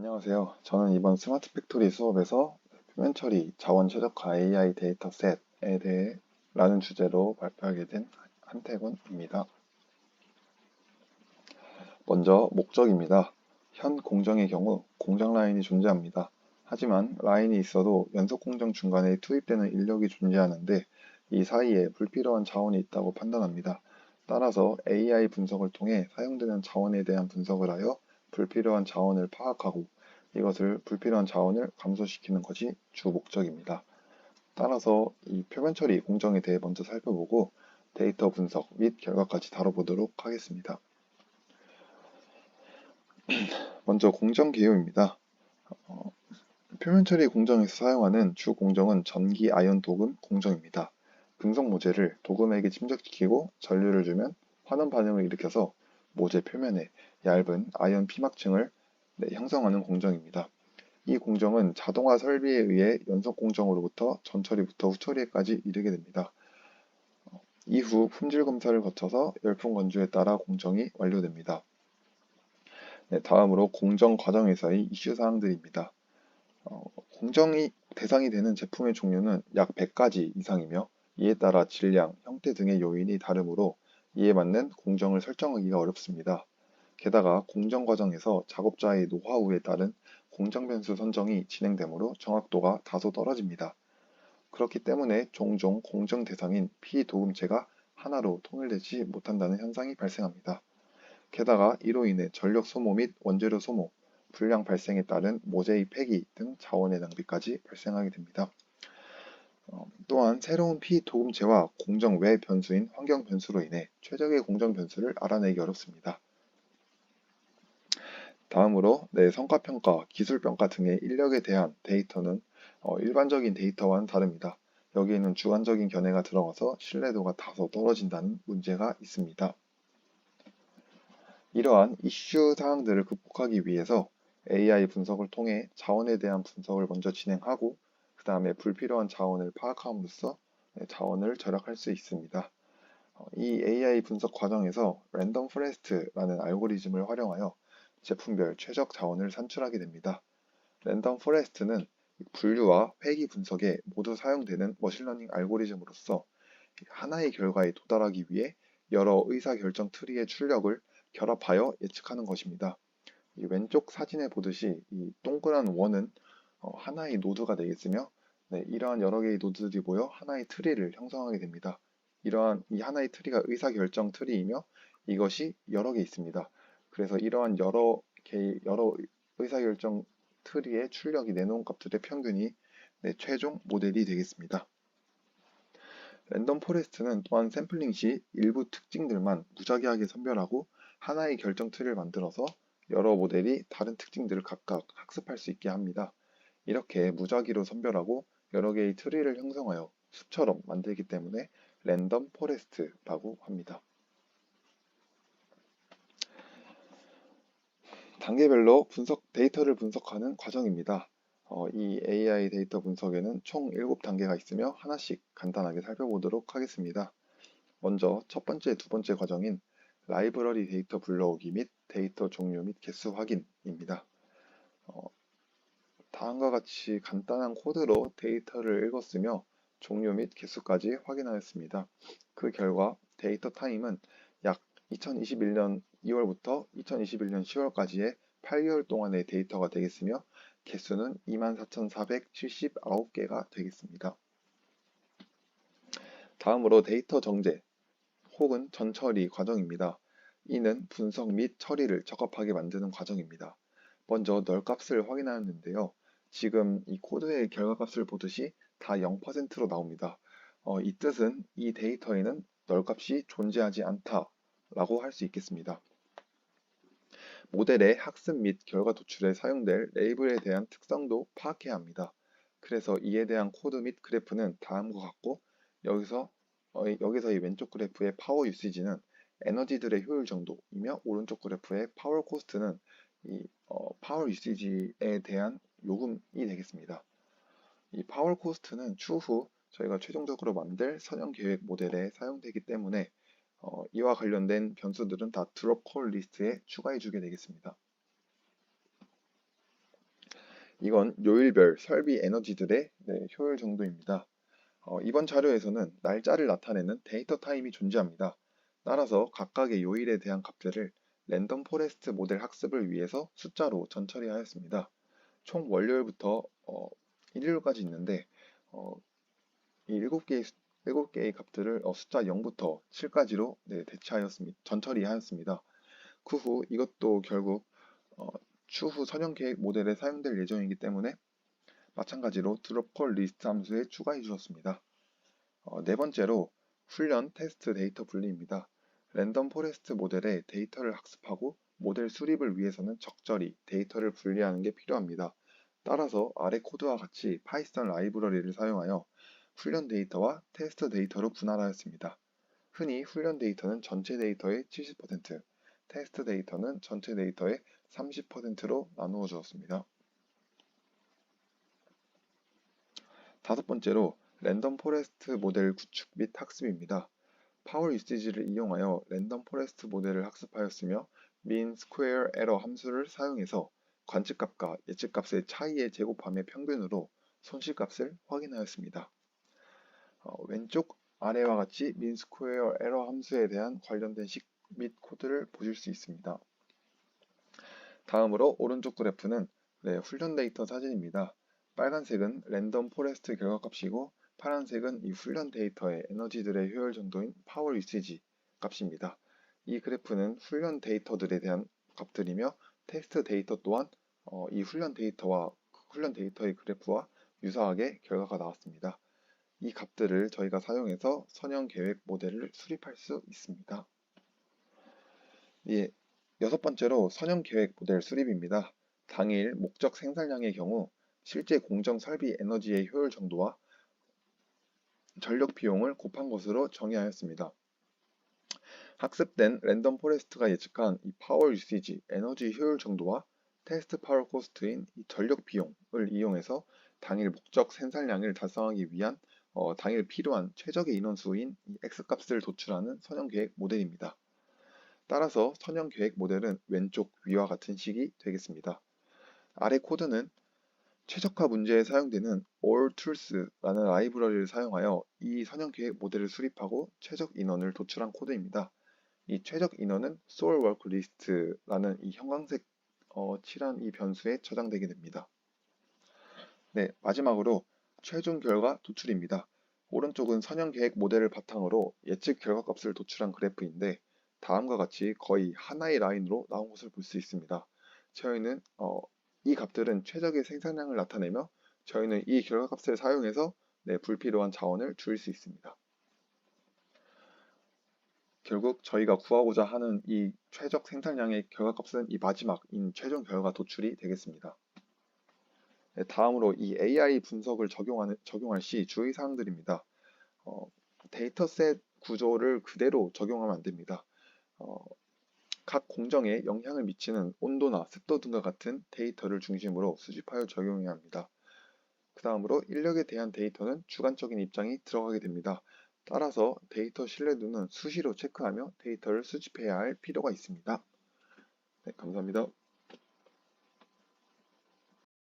안녕하세요. 저는 이번 스마트 팩토리 수업에서 표면 처리, 자원 최적화 AI 데이터셋에 대해 라는 주제로 발표하게 된 한태군입니다. 먼저 목적입니다. 현 공정의 경우 공정 라인이 존재합니다. 하지만 라인이 있어도 연속 공정 중간에 투입되는 인력이 존재하는데 이 사이에 불필요한 자원이 있다고 판단합니다. 따라서 AI 분석을 통해 사용되는 자원에 대한 분석을 하여 불필요한 자원을 파악하고 이것을 불필요한 자원을 감소시키는 것이 주 목적입니다. 따라서 이 표면 처리 공정에 대해 먼저 살펴보고 데이터 분석 및 결과까지 다뤄보도록 하겠습니다. 먼저 공정 개요입니다. 어, 표면 처리 공정에서 사용하는 주 공정은 전기 아연 도금 공정입니다. 금속 모재를 도금에게 침착시키고 전류를 주면 환원 반응을 일으켜서 모재 표면에 얇은 아연 피막층을 네, 형성하는 공정입니다. 이 공정은 자동화 설비에 의해 연속 공정으로부터 전처리부터 후처리까지 이르게 됩니다. 어, 이후 품질 검사를 거쳐서 열풍 건조에 따라 공정이 완료됩니다. 네, 다음으로 공정 과정에서의 이슈 사항들입니다. 어, 공정이 대상이 되는 제품의 종류는 약 100가지 이상이며 이에 따라 질량, 형태 등의 요인이 다르므로 이에 맞는 공정을 설정하기가 어렵습니다. 게다가 공정 과정에서 작업자의 노하우에 따른 공정 변수 선정이 진행되므로 정확도가 다소 떨어집니다. 그렇기 때문에 종종 공정 대상인 피도금체가 하나로 통일되지 못한다는 현상이 발생합니다. 게다가 이로 인해 전력 소모 및 원재료 소모, 불량 발생에 따른 모재의 폐기 등 자원의 낭비까지 발생하게 됩니다. 어, 또한 새로운 피도금체와 공정 외 변수인 환경 변수로 인해 최적의 공정 변수를 알아내기 어렵습니다. 다음으로 네, 성과평가, 기술평가 등의 인력에 대한 데이터는 어, 일반적인 데이터와는 다릅니다. 여기에는 주관적인 견해가 들어가서 신뢰도가 다소 떨어진다는 문제가 있습니다. 이러한 이슈 사항들을 극복하기 위해서 AI 분석을 통해 자원에 대한 분석을 먼저 진행하고 그 다음에 불필요한 자원을 파악함으로써 네, 자원을 절약할 수 있습니다. 어, 이 AI 분석 과정에서 랜덤 포레스트라는 알고리즘을 활용하여 제품별 최적 자원을 산출하게 됩니다. 랜덤 포레스트는 분류와 회귀 분석에 모두 사용되는 머신러닝 알고리즘으로서 하나의 결과에 도달하기 위해 여러 의사결정 트리의 출력을 결합하여 예측하는 것입니다. 왼쪽 사진에 보듯이 이 동그란 원은 어, 하나의 노드가 되겠으며 네, 이러한 여러 개의 노드들이 모여 하나의 트리를 형성하게 됩니다. 이러한 이 하나의 트리가 의사결정 트리이며 이것이 여러 개 있습니다. 그래서 이러한 여러 개 여러 의사결정 트리의 출력이 내놓은 값들의 평균이 네, 최종 모델이 되겠습니다. 랜덤 포레스트는 또한 샘플링 시 일부 특징들만 무작위하게 선별하고 하나의 결정 트리를 만들어서 여러 모델이 다른 특징들을 각각 학습할 수 있게 합니다. 이렇게 무작위로 선별하고 여러 개의 트리를 형성하여 숲처럼 만들기 때문에 랜덤 포레스트라고 합니다. 단계별로 분석 데이터를 분석하는 과정입니다. 어, 이 AI 데이터 분석에는 총 7단계가 있으며 하나씩 간단하게 살펴보도록 하겠습니다. 먼저 첫 번째, 두 번째 과정인 라이브러리 데이터 불러오기 및 데이터 종류 및 개수 확인입니다. 어, 다음과 같이 간단한 코드로 데이터를 읽었으며 종류 및 개수까지 확인하였습니다. 그 결과 데이터 타임은 약 2021년 2월부터 2021년 10월까지의 8개월 동안의 데이터가 되겠으며 개수는 24,479개가 되겠습니다. 다음으로 데이터 정제 혹은 전처리 과정입니다. 이는 분석 및 처리를 적합하게 만드는 과정입니다. 먼저 널 값을 확인하였는데요. 지금 이 코드의 결과값을 보듯이 다 0%로 나옵니다. 어, 이 뜻은 이 데이터에는 널 값이 존재하지 않다 라고 할 수 있겠습니다. 모델의 학습 및 결과 도출에 사용될 레이블에 대한 특성도 파악해야 합니다. 그래서 이에 대한 코드 및 그래프는 다음과 같고 여기서 어, 여기서 이 왼쪽 그래프의 파워 유시지는 에너지들의 효율 정도이며 오른쪽 그래프의 파워 코스트는 이 어, 파워 유시지에 대한 요금이 되겠습니다. 이 파워 코스트는 추후 저희가 최종적으로 만들 선형 계획 모델에 사용되기 때문에 어, 이와 관련된 변수들은 다 드롭 콜 리스트에 추가해 주게 되겠습니다. 이건 요일별 설비 에너지들의 네, 효율 정도입니다. 어, 이번 자료에서는 날짜를 나타내는 데이터 타임이 존재합니다. 따라서 각각의 요일에 대한 값들을 랜덤 포레스트 모델 학습을 위해서 숫자로 전처리하였습니다. 총 월요일부터 어, 일요일까지 있는데 어, 이 7개의, 7개의 값들을 어, 숫자 0부터 7까지로 네, 대체하였습니다. 전처리하였습니다. 그 후 이것도 결국 어, 추후 선형 계획 모델에 사용될 예정이기 때문에 마찬가지로 드롭콜 리스트 함수에 추가해 주었습니다. 어, 네 번째로 훈련 테스트 데이터 분리입니다. 랜덤 포레스트 모델의 데이터를 학습하고 모델 수립을 위해서는 적절히 데이터를 분리하는 게 필요합니다. 따라서 아래 코드와 같이 파이썬 라이브러리를 사용하여 훈련 데이터와 테스트 데이터로 분할하였습니다. 흔히 훈련 데이터는 전체 데이터의 70%, 테스트 데이터는 전체 데이터의 30%로 나누어 주었습니다. 다섯 번째로 랜덤 포레스트 모델 구축 및 학습입니다. 파워 유시지를 이용하여 랜덤 포레스트 모델을 학습하였으며 mean, square, error 함수를 사용해서 관측값과 예측값의 차이의 제곱함의 평균으로 손실값을 확인하였습니다. 어, 왼쪽 아래와 같이 square, error 함수에 대한 관련된 식 및 코드를 보실 수 있습니다. 다음으로 오른쪽 그래프는 네, 훈련 데이터 사진입니다. 빨간색은 랜덤 포레스트 결과값이고 파란색은 이 훈련 데이터의 에너지들의 효율 정도인 파워 유시지 값입니다. 이 그래프는 훈련 데이터들에 대한 값들이며 테스트 데이터 또한 어, 이 훈련 데이터와 훈련 데이터의 그래프와 유사하게 결과가 나왔습니다. 이 값들을 저희가 사용해서 선형 계획 모델을 수립할 수 있습니다. 예, 여섯 번째로 선형 계획 모델 수립입니다. 당일 목적 생산량의 경우 실제 공정 설비 에너지의 효율 정도와 전력 비용을 곱한 것으로 정의하였습니다. 학습된 랜덤 포레스트가 예측한 이 파워 유시지 에너지 효율 정도와 테스트 파워 코스트인 이 전력 비용을 이용해서 당일 목적 생산량을 달성하기 위한 어, 당일 필요한 최적의 인원수인 이 X값을 도출하는 선형 계획 모델입니다. 따라서 선형 계획 모델은 왼쪽 위와 같은 식이 되겠습니다. 아래 코드는 최적화 문제에 사용되는 alltools라는 라이브러리를 사용하여 이 선형 계획 모델을 수립하고 최적 인원을 도출한 코드입니다. 이 최적 인원은 soul work list라는 이 형광색 어, 칠한 이 변수에 저장되게 됩니다. 네, 마지막으로 최종 결과 도출입니다. 오른쪽은 선형 계획 모델을 바탕으로 예측 결과값을 도출한 그래프인데 다음과 같이 거의 하나의 라인으로 나온 것을 볼 수 있습니다. 저희는 어, 이 값들은 최적의 생산량을 나타내며 저희는 이 결과값을 사용해서 네, 불필요한 자원을 줄일 수 있습니다. 결국 저희가 구하고자 하는 이 최적 생산량의 결과값은 이 마지막인 최종 결과 도출이 되겠습니다. 네, 다음으로 이 AI 분석을 적용하는, 적용할 시 주의사항들입니다. 어, 데이터셋 구조를 그대로 적용하면 안 됩니다. 어, 각 공정에 영향을 미치는 온도나 습도 등과 같은 데이터를 중심으로 수집하여 적용해야 합니다. 그 다음으로 인력에 대한 데이터는 주관적인 입장이 들어가게 됩니다. 따라서 데이터 신뢰도는 수시로 체크하며 데이터를 수집해야 할 필요가 있습니다. 네, 감사합니다.